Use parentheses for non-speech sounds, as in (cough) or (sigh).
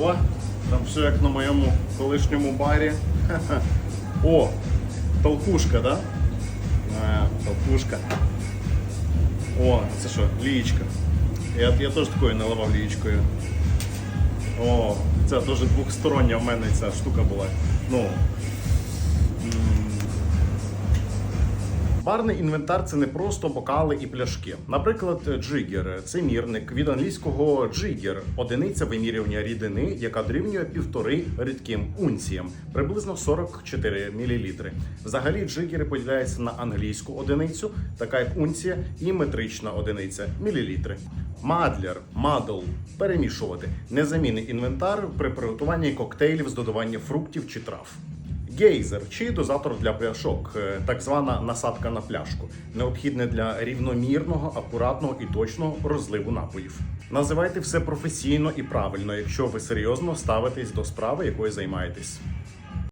О, там все як на моєму колишньому барі. Ха-ха. (laughs) О, толкушка, да? А, толкушка. О, це що, лієчка. Я, я теж такою наливав лієчкою. О, це теж двохстороння в мене ця штука була. Ну. Барний інвентар це не просто бокали і пляшки. Наприклад, джигер це мірник від англійського джигер, одиниця вимірювання рідини, яка дорівнює півтори рідким унціям, приблизно 44 мл. Взагалі джигери поділяються на англійську одиницю, така як унція, і метрична одиниця мілілітри. Мадлер, мадл перемішувати незамінний інвентар при приготуванні коктейлів з додаванням фруктів чи трав. Гейзер чи дозатор для пляшок, е, так звана насадка на пляшку, необхідне для рівномірного, акуратного і точного розливу напоїв. Називайте все професійно і правильно, якщо ви серйозно ставитесь до справи, якою займаєтесь.